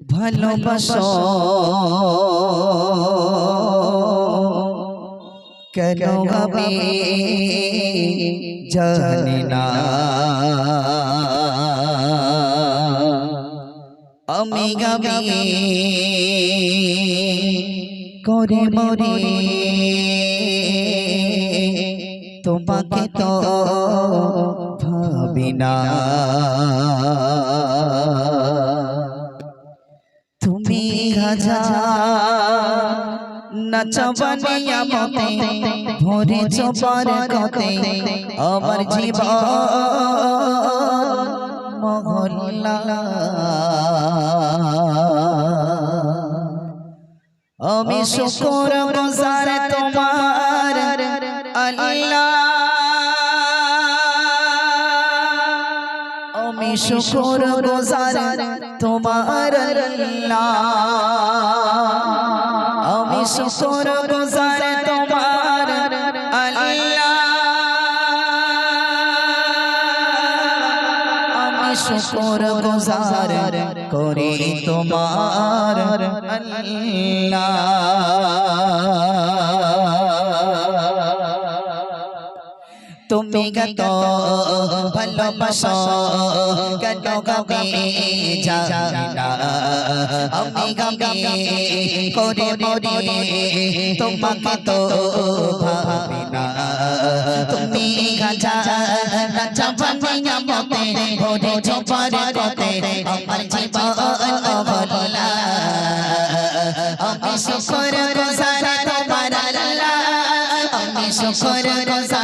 ভালোবাসো কেন আমি জানি না। আমি গাবি করে মরে তোমাকে তো ভাবি না তুমি কতে আমার জীবন মহল্লা। আমি শুকর গুজার শুকর গুজার তোমার আমি শুকর গুজার তোমার আমি শুকর গুজার করি তোমার আল্লাহ। তুমি গত ভালোবাসো কেন গাবে আমি গাবে করে মরে তোমাকে তো ভাবি না। তুমি গাজা রাজা বানিয়া মতে ভরে চপারে কতে আমার জীবন অবলা। আমি শুকর গুজার তোমার আল্লাহ। আমি শুকর আমি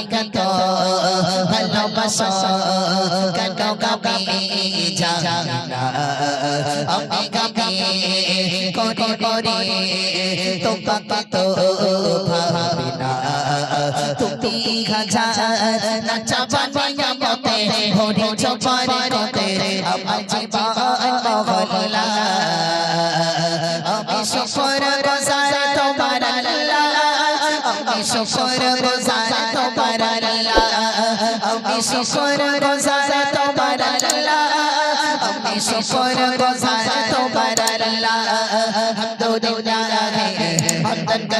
ভালোবাসো কত গাবে জানা আমি গাবে করে করে তোমাকে তো ভাবি না তুমি খাজা নাচা বানিয়া মতে ভরে চপারে কতে আমার জীবন মহল্লা আমি শুকর গুজার তোমার আল্লাহ আমি শুকর গুজার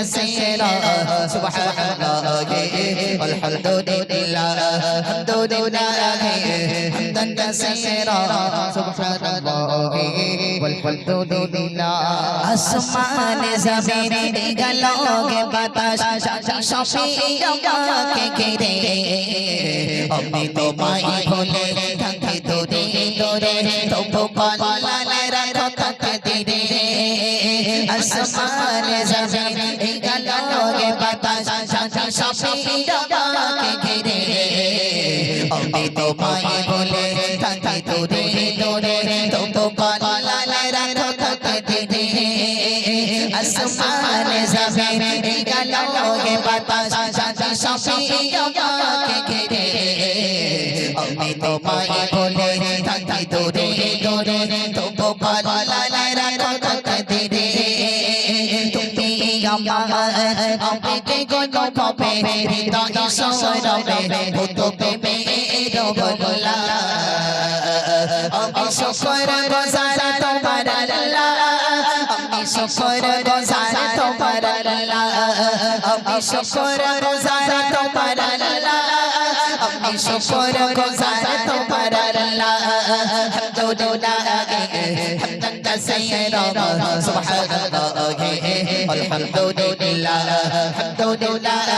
হামদান কাসীরা সুবহানাল্লাহ আলহামদুলিল্লাহ হামদুলিল্লাহ হামদান কাসীরা সুবহানাল্লাহ والحمدلله আসমান জমিন গলোগে বাতাস সবে আমাকে ঘিরে আমি তোমায় ভুলে থাকি দূরে দূরে তবু পালালে রাখো তাকে ধীরে আসমান জমিন গলোগে বাতাস সবে আমাকে ঘিরে আমি তোমায় ভুলে থাকি দূরে তবু পালালে রাখো তাকে ধীরে আসমান জমিন গলোগে বাতাস সবে আমাকে ঘিরে। আমি তোমায় ভুলে থাকি দূরে দূরে তবু পালালে রাখো তাকে ধীরে তুমি আমার আমাকে কোনো পাবে হৃদয় সরবে ভূত পেপে রবলা আমি শুকর গুজার তোমার আল্লাহ আমি শুকর গুজার তোমার আল্লাহ আমি শুকর গুজার তোমার আল্লাহ আমি শুকর গুজার তোমার আল্লাহ হামদান কাসীরা সুবহানাল্লাহ আলহামদুলিল্লাহ হামদুলিল্লাহ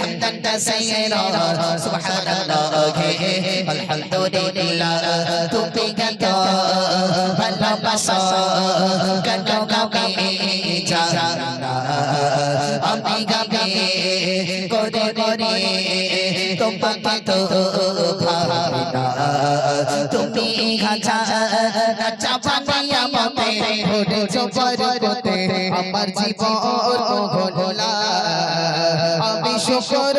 হামদান কাসীরা সুবহানাল্লাহ আলহামদুলিল্লাহ তুমি কত ভালোবাসো কত গাবে জানা তোমাকে তো ভাবি না তুমি গাছা নাচা মতে করেছ বরকতে আমার জীবন গোলা আমি শুকর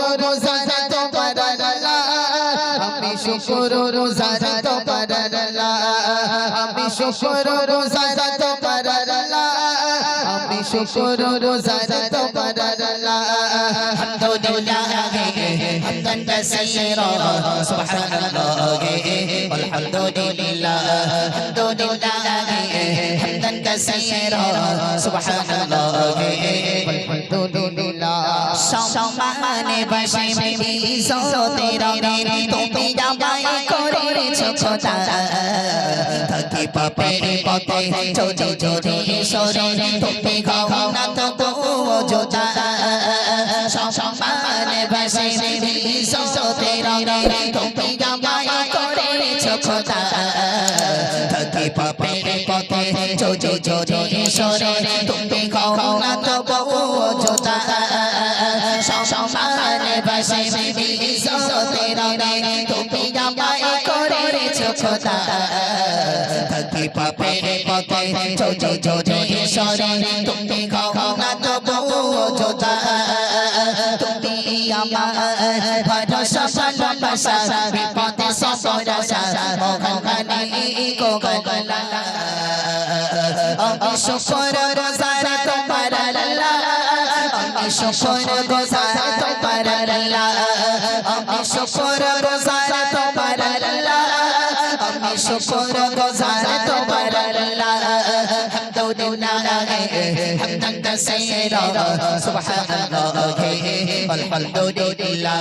রোজার তোমার আল্লাহ আমি শুকর রোজার তোমার আল্লাহ আমি শুকর রোজার তোমার আল্লাহ আলহামদুলিল্লাহ হামদান কাসীরা সুবহানাল্লাহ والحمد لله الحمد لله حمدا كثيرا سبحان الله والحمد لله সম্মানে বসে ইজ্জতের রঙে তুমি আমায় করেছ খোদা থাকি পাপের পথে চোরে চোরে সরে তুমি গাও না তো যোদা সম্মানে বসে ইজ্জতের রঙে তুমি আমায় করেছ খোদা থাকি পাপের পথে চোরে চোরে সরে তুমি গাও না তো যোদা সম্মানে বসে ইজ্জতের রঙে তুমি আমায় খোদা থাকি পাপের পথে চোরে চোরে সরে তুমি গাও না তো যোদা তুমি আমার ভরসা ভালোবাসা বিপদে সফরসা মোহগানি গো আমি শুকর রোজার তোমার আল্লাহ আমি শুকর রোজার তোমার আল্লাহ শুক্র গোসার তোমার আল্লাহ হামদুলিল্লাহ হামদান তাসাইরা সুবহানাল্লাহ আলহামদুলিল্লাহ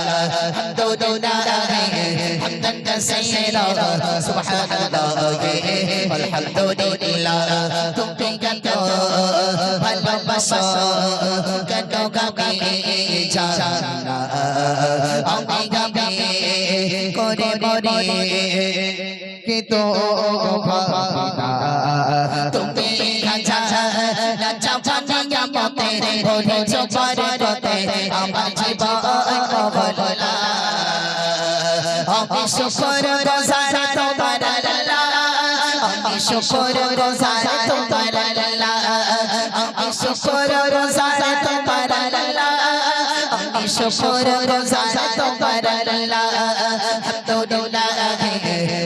হামদুলিল্লাহ হামদান তাসাইরা সুবহানাল্লাহ আলহামদুলিল্লাহ তুমি কত ভালোবাসো কত গাবি জানা আমি গাবি করে মরে কে তো তুমি রাজা রাজা জানিয়া মতে বলেছ পরবতে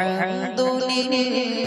والحمد لله